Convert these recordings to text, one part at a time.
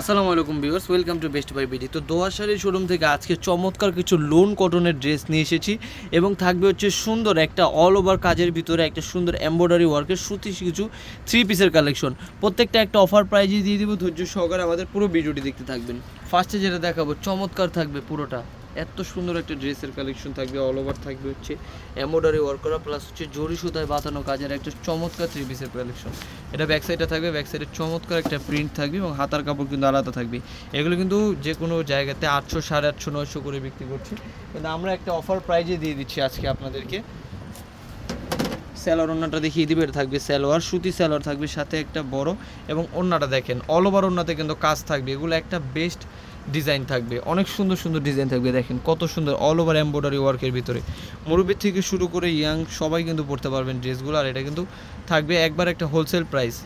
আসসালামু আলাইকুম viewers, welcome to Best Buy BD. তো দোয়াশারি শোরুম থেকে আজকে চমৎকার কিছু লোন কটনের ড্রেস নিয়ে এসেছি এবং থাকবে হচ্ছে সুন্দর একটা অল ওভার কাজের ভিতরে একটা সুন্দর এম্ব্রয়ডারি ওয়ার্কের সুতি কিছু থ্রি পিসের কালেকশন প্রত্যেকটা একটা অফার প্রাইজে দিয়ে দিব, ধৈর্য সহকারে আমাদের পুরো ভিডিওটি দেখতে থাকবেন। ফার্স্টে যেটা দেখাবো, চমৎকার থাকবে পুরোটা। এত সুন্দর একটা ড্রেসের কালেকশন থাকবে অল ওভার থাকবে হচ্ছে এমব্রয়ডারি ওয়ার্ক করা প্লাস হচ্ছে জরি সুতায় বাঁধানো কাজের একটা চমৎকার থ্রি পিসের কালেকশন এটা ব্যাক সাইডে থাকবে ব্যাক সাইডে চমৎকার একটা প্রিন্ট থাকবে এবং হাতার কাপড় কিন্তু আলাদা থাকবে। এগুলো কিন্তু যে কোনো জায়গাতে আটশো, সাড়ে আটশো, নয়শো করে বিক্রি করছে। কিন্তু আমরা একটা অফার প্রাইজে দিয়ে দিচ্ছি আজকে আপনাদেরকে। স্যালোয়ার ওন্নাটা দেখিয়ে দিবে, এটা থাকবে স্যালোয়ার সুতি স্যালোয়ার থাকবে, সাথে একটা বড় এবং ওন্নাটা দেখেন অল ওভার ওন্নাতে কিন্তু কাজ থাকবে। এগুলো একটা বেস্ট ডিজাইন থাকবে, অনেক সুন্দর সুন্দর ডিজাইন থাকবে, দেখেন কত সুন্দর অল ওভার এমব্রয়ডারি ওয়ার্কের ভিতরে। মুরব্বীর থেকে শুরু করে ইয়াং সবাই কিন্তু পড়তে পারবেন ড্রেসগুলো, আর এটা কিন্তু থাকবে একবার একটা হোলসেল প্রাইস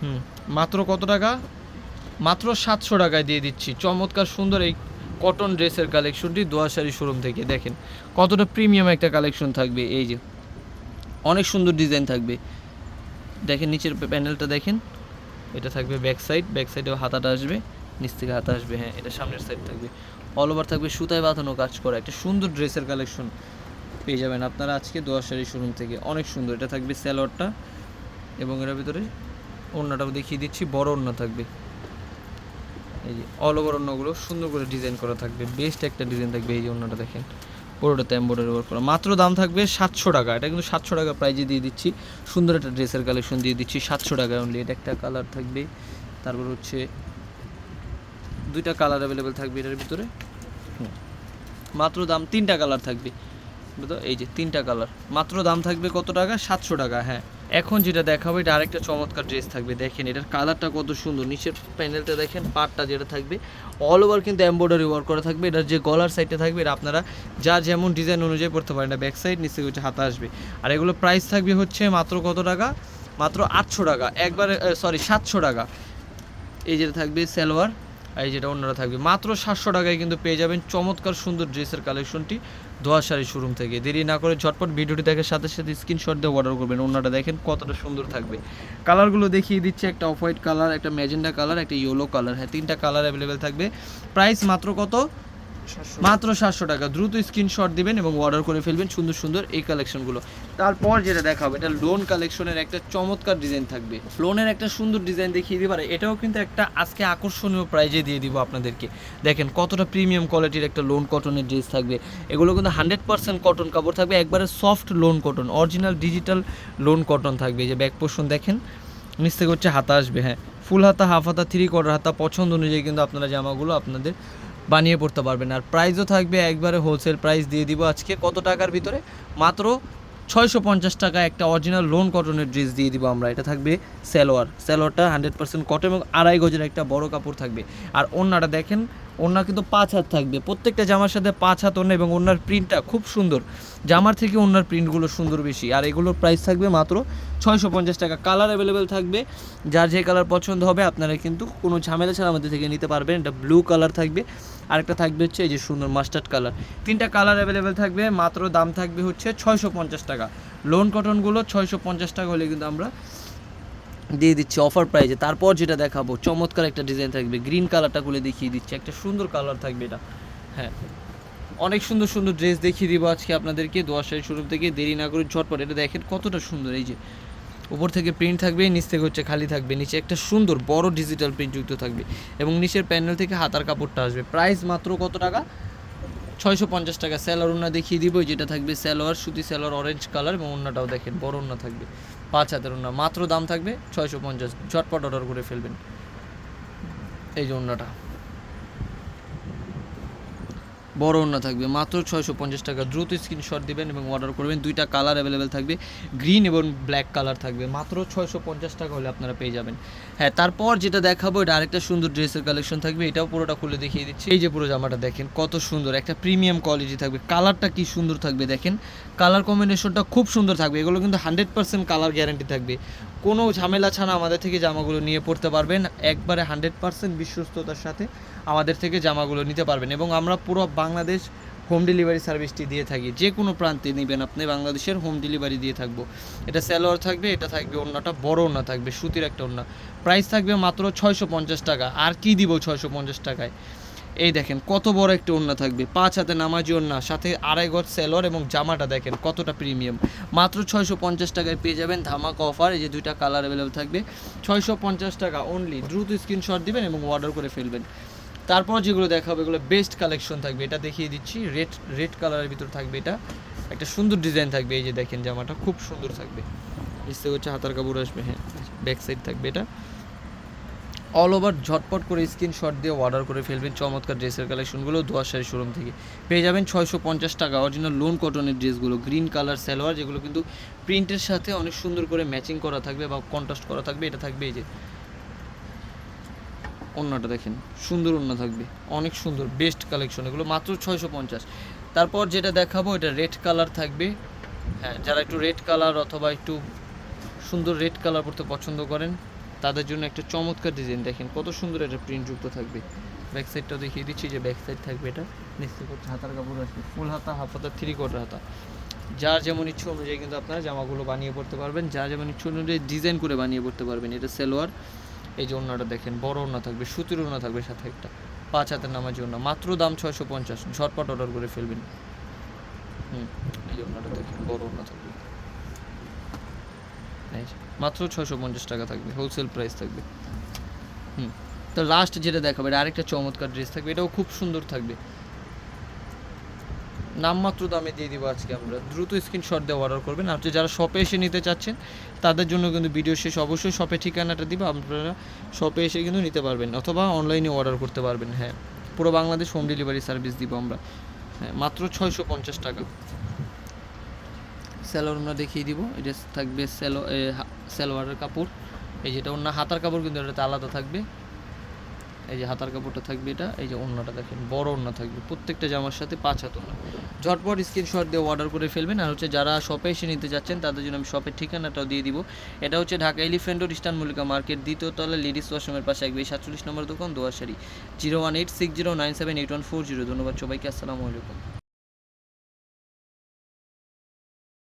হুম, মাত্র কত টাকা? মাত্র সাতশো টাকায় দিয়ে দিচ্ছি। চমৎকার সুন্দর এই কটন ড্রেসের কালেকশনটি দোয়াশারি শোরুম থেকে, দেখেন কতটা প্রিমিয়াম একটা কালেকশন থাকবে, এই যে অনেক সুন্দর ডিজাইন থাকবে। দেখেন নিচের প্যানেলটা দেখেন, এটা থাকবে ব্যাক সাইড ব্যাক সাইডেও হাতাটা আসবে। নিচ থেকে হাতা আসবে হ্যাঁ এটা সামনের সাইড থাকবে। অল ওভার থাকবে, সুতায় বাঁধানো কাজ করা, একটা সুন্দর ড্রেসের কালেকশন পেয়ে যাবেন আপনারা আজকে দোয়াশারি শোরুম থেকে। অনেক সুন্দর, এটা থাকবে স্যালোয়ারটা এবং এর ভিতরে ওড়নাটাও দেখিয়ে দিচ্ছি, বড় ওড়না থাকবে। এই যে অল ওভার ওড়নাগুলো সুন্দর করে ডিজাইন করা থাকবে বেস্ট একটা ডিজাইন থাকবে এই যে ওড়নাটা দেখেন। পুরোটাতে এম্বয়ডারি ওয়ার্ক করা। মাত্র দাম থাকবে সাতশো টাকা, এটা কিন্তু সাতশো টাকা প্রাইজে দিয়ে দিচ্ছি। সুন্দর একটা ড্রেসের কালেকশন দিয়ে দিচ্ছি, সাতশো টাকা অনলি এটা একটা কালার থাকবে। তারপর হচ্ছে দুইটা কালার অ্যাভেলেবেল থাকবে এটার ভিতরে। মাত্র দাম তিনটা কালার থাকবে। বুঝলো? এই যে তিনটা কালার মাত্র দাম থাকবে কত টাকা? সাতশো টাকা হ্যাঁ। এখন যেটা দেখাবো, এটা আরেকটা চমৎকার ড্রেস থাকবে, দেখেন। এটার কালারটা কত সুন্দর। নিচের প্যানেলটা দেখেন, পাটটা যেটা থাকবে অল ওভার কিন্তু এমব্রয়ডারি ওয়ার্ক করা থাকবে। এটার যে গলার সাইডটা থাকবে, এটা আপনারা যা যেমন ডিজাইন অনুযায়ী পড়তে পারেন। এটা ব্যাক সাইড নিচে হচ্ছে হাতা আসবে। আর এগুলো প্রাইস থাকবে হচ্ছে মাত্র কত টাকা? মাত্র আটশো টাকা। একবারে সরি সাতশো টাকা। এই যেটা থাকবে, সালোয়ার। এই যেটা অন্যরা থাকবে। মাত্র সাতশো টাকায় কিন্তু পেয়ে যাবেন চমৎকার সুন্দর ড্রেসের কালেকশনটি ধোয়া দোয়াশারি শোরুম থেকে। দেরি না করে ঝটপট ভিডিওটি দেখে সাথে সাথে স্ক্রিনশট দিয়ে অর্ডার করবেন। অন্যটা দেখেন কতটা সুন্দর থাকবে। কালারগুলো দেখিয়ে দিচ্ছে, একটা অফ হোয়াইট কালার একটা ম্যাজেন্ডা কালার একটা ইয়েলো কালার হ্যাঁ তিনটা কালার অ্যাভেলেবেল থাকবে। প্রাইস মাত্র কত? মাত্র সাতশো টাকা। দ্রুত স্ক্রিনশট দিবেন এবং অর্ডার করে ফেলবেন সুন্দর সুন্দর এই কালেকশনগুলো তারপর যেটা দেখাবো, এটা লোন কালেকশনের একটা চমৎকার ডিজাইন থাকবে। লোনের একটা সুন্দর ডিজাইন দেখিয়ে দিবার এটাও কিন্তু একটা আজকে আকর্ষণীয় প্রাইজে দিয়ে দিব আপনাদেরকে। দেখেন কতটা প্রিমিয়াম কোয়ালিটির একটা লোন কটনের ড্রেস থাকবে। এগুলো কিন্তু হান্ড্রেড পার্সেন্ট কটন কাপড় থাকবে, একবারে soft lawn cotton original digital lawn cotton থাকবে। যে ব্যাক পোর্শন দেখেন, নিচ থেকে হচ্ছে হাতা আসবে হ্যাঁ। ফুল হাতা হাফ হাতা থ্রি কোয়ার্টার হাতা, পছন্দ অনুযায়ী কিন্তু আপনারা জামাগুলো আপনাদের বানিয়ে পড়তে পারবেন। আর প্রাইসও থাকবে একবারে হোলসেল প্রাইস দিয়ে দিব আজকে। কত টাকার ভিতরে? মাত্র ছয়শো পঞ্চাশ টাকা একটা অরিজিনাল লোন কটনের ড্রেস দিয়ে দিব আমরা। এটা থাকবে স্যালোয়ার স্যালোয়ারটা হান্ড্রেড পার্সেন্ট কটন এবং আড়াই গজের একটা বড় কাপড় থাকবে। আর অন্যটা দেখেন ওড়না কিন্তু পাঁচ হাত থাকবে। প্রত্যেকটা জামার সাথে পাঁচ হাত ওড়না এবং ওনার প্রিন্টটা খুব সুন্দর। জামার থেকে ওনার প্রিন্টগুলো সুন্দর বেশি। আর এগুলোর প্রাইস থাকবে মাত্র ছয়শো পঞ্চাশ টাকা। কালার অ্যাভেলেবেল থাকবে। যার যে কালার পছন্দ হবে আপনারা কিন্তু কোনো ঝামেলা ছাড়া আমাদের থেকে নিতে পারবেন। এটা ব্লু কালার থাকবে। আরেকটা থাকবে হচ্ছে এই যে সুন্দর মাস্টার্ড কালার তিনটা কালার অ্যাভেলেবেল থাকবে। মাত্র দাম থাকবে হচ্ছে ছয়শো পঞ্চাশ টাকা। লোন কটনগুলো ছয়শো পঞ্চাশ টাকা হলে কিন্তু আমরা দিয়ে দিচ্ছি অফার প্রাইজে তারপর যেটা দেখাবো, চমৎকার একটা ডিজাইন থাকবে। গ্রিন কালারটা খুলে দেখিয়ে দিচ্ছি। একটা সুন্দর কালার থাকবে এটা। হ্যাঁ। অনেক সুন্দর সুন্দর ড্রেস দেখিয়ে দিব আজকে আপনাদেরকে দোয়াশাই শুরু থেকে। দেরি না করে ঝটপট এটা দেখেন, কতটা সুন্দর। এই যে, উপর থেকে প্রিন্ট থাকবে, নিচ থেকে হচ্ছে খালি থাকবে। নিচে একটা সুন্দর বড় ডিজিটাল প্রিন্ট যুক্ত থাকবে। এবং নিচের প্যানেল থেকে হাতার কাপড়টা আসবে। প্রাইস মাত্র কত টাকা? ছয়শো পঞ্চাশ টাকা স্যালোয়ার ওনা দেখিয়ে দিব যেটা থাকবে স্যালোয়ার সুতি স্যালোয়ার অরেঞ্জ কালার এবং ওনাটাও দেখেন, বড় ওনা থাকবে, পাঁচ হাতের ওনা মাত্র দাম থাকবে ছয়শো পঞ্চাশ, ঝটপট অর্ডার করে ফেলবেন। এই যে ওনাটা বড় ওড়না থাকবে। মাত্র ছয়শো পঞ্চাশ টাকা। দ্রুত স্ক্রিনশট দেবেন এবং অর্ডার করবেন। দুইটা কালার অ্যাভেলেবেল থাকবে। গ্রিন এবং ব্ল্যাক কালার থাকবে। মাত্র ছয়শো পঞ্চাশ টাকা হলে আপনারা পেয়ে যাবেন। হ্যাঁ তারপর যেটা দেখাবো, এটা আরেকটা সুন্দর ড্রেসের কালেকশন থাকবে। এটাও পুরোটা খুলে দেখিয়ে দিচ্ছি। এই যে পুরো জামাটা দেখেন, কত সুন্দর। একটা প্রিমিয়াম কোয়ালিটি থাকবে। কালারটা কি সুন্দর থাকবে দেখেন। কালার কম্বিনেশনটা খুব সুন্দর থাকবে। এগুলো কিন্তু হান্ড্রেড পার্সেন্ট কালার গ্যারান্টি থাকবে। কোনো ঝামেলা ছাড়া আমাদের থেকে জামাগুলো নিয়ে পড়তে পারবেন। একবারে হান্ড্রেড পার্সেন্ট বিশ্বস্ততার সাথে আমাদের থেকে জামাগুলো নিতে পারবেন। এবং আমরা পুরো বাংলাদেশ হোম ডেলিভারি সার্ভিসটি দিয়ে থাকি। যে কোনো প্রান্তে নেবেন আপনি, বাংলাদেশের হোম ডেলিভারি দিয়ে থাকব। এটা স্যালোয়ার থাকবে, এটা থাকবে অন্যটা বড় ওনা থাকবে, সুতির একটা ওনা প্রাইস থাকবে মাত্র ছয়শো পঞ্চাশ টাকা। আর কি দিব ছয়শো পঞ্চাশ টাকায়? এই দেখেন, কত বড় একটা ওড়না থাকবে। পাঁচ হাতে নামাজি ওড়না, সাথে আড়াই গজ সেলর এবং জামাটা দেখেন কতটা প্রিমিয়াম। মাত্র ছয়শো পঞ্চাশ টাকায় পেয়ে যাবেন ধামাকা অফার, এই যে দুইটা কালার অ্যাভেলেবেল থাকবে। ছয়শো পঞ্চাশ টাকা অনলি দ্রুত স্ক্রিনশট দিবেন এবং অর্ডার করে ফেলবেন। তারপর যেগুলো দেখাবো, এগুলো বেস্ট কালেকশন থাকবে। এটা দেখিয়ে দিচ্ছি। রেড রেড কালারের ভিতর থাকবে এটা। একটা সুন্দর ডিজাইন থাকবে, এই যে দেখেন জামাটা, খুব সুন্দর থাকবে। নিশ্চয় হচ্ছে হাতার কাপড় আসবে হ্যাঁ ব্যাক সাইড থাকবে এটা। অল ওভার ঝটপট করে স্ক্রিনশট দিয়ে অর্ডার করে ফেলবেন চমৎকার ড্রেসের কালেকশনগুলো দোয়াশারি শোরুম থেকে। পেয়ে যাবেন ছয়শো পঞ্চাশ টাকা। অরিজিনাল লোন কটনের ড্রেসগুলো গ্রিন কালার সালোয়ার, যেগুলো কিন্তু প্রিন্টের সাথে অনেক সুন্দর করে ম্যাচিং করা থাকবে বা কন্ট্রাস্ট করা থাকবে। এটা থাকবে এই যে অন্যটা দেখেন, সুন্দর অন্য থাকবে, অনেক সুন্দর বেস্ট কালেকশন এগুলো মাত্র ছয়শো পঞ্চাশ। তারপর যেটা দেখাবো, এটা রেড কালার থাকবে। হ্যাঁ যারা একটু রেড কালার অথবা একটু সুন্দর রেড কালার পরতে পছন্দ করেন, তাদের জন্য একটা চমৎকার ডিজাইন দেখেন, কত সুন্দর এটা প্রিন্টযুক্ত থাকবে। ব্যাক সাইডটাও দেখিয়ে দিচ্ছি যে ব্যাক সাইড থাকবে এটা। নিশ্চয় করছে হাতার কাপড় আসবে ফুল হাতা হাফ হাতা থ্রি কোয়ার্টার হাতা। যার যেমন ইচ্ছে অনুযায়ী কিন্তু আপনারা জামাগুলো বানিয়ে পড়তে পারবেন, যার যেমন ইচ্ছে অনুযায়ী ডিজাইন করে বানিয়ে পড়তে পারবেন, এটা সেলোয়ার। এই যে ওড়নাটা দেখেন, বড় ওড়না থাকবে, সুতির ওড়না থাকবে সাথে একটা। পাঁচ হাতের নামার জন্য মাত্র দাম ছয়শো পঞ্চাশ, ঝটপট অর্ডার করে ফেলবেন। হুম, এই ওড়নাটা দেখেন, বড় ওড়না থাকবে। মাত্র ছয়শো পঞ্চাশ টাকা থাকবে হোলসেল প্রাইস থাকবে। হুম, তো লাস্ট যেটা দেখাবে আরেকটা চমৎকার ড্রেস থাকবে, এটাও খুব সুন্দর থাকবে। নামমাত্র দামে দিয়ে দিব আজকে আমরা। দ্রুত স্ক্রিনশট দিয়ে অর্ডার করবেন। আপনি যারা শপে এসে নিতে চাচ্ছেন, তাদের জন্য কিন্তু ভিডিও শেষ। অবশ্যই শপে ঠিকানাটা দিব, আপনারা শপে এসে কিন্তু নিতে পারবেন। অথবা অনলাইনে অর্ডার করতে পারবেন হ্যাঁ। পুরো বাংলাদেশ হোম ডেলিভারি সার্ভিস দিব আমরা। হ্যাঁ মাত্র ছয়শো পঞ্চাশ টাকা। স্যালোয়ার আমরা দেখিয়ে দিব। এটা থাকবে স্যালো সালোয়ারের কাপড়। এই যেটা অন্য হাতার কাপড় কিন্তু এটাতে আলাদা থাকবে। এই যে হাতার কাপড়টা থাকবে এটা, এই যে অন্যটা দেখেন, বড় অন্য থাকবে, প্রত্যেকটা জামার সাথে পাঁচ হাত অন্য ঝটপট স্ক্রিনশট দিয়ে অর্ডার করে ফেলবেন, আর হচ্ছে যারা শপে এসে নিতে যাচ্ছেন, তাদের জন্য আমি শপের ঠিকানাটাও দিয়ে দিব। এটা হচ্ছে Dhaka Elephant Road Eastern Mallika market দ্বিতীয় তলা লেডিস ওয়াশরুমের পাশে একবে সাতচল্লিশ নম্বর দোকান দোয়াশারি zero one eight six zero nine seven eight one four zero ধন্যবাদ সবাইকে, আসসালামু আলাইকুম।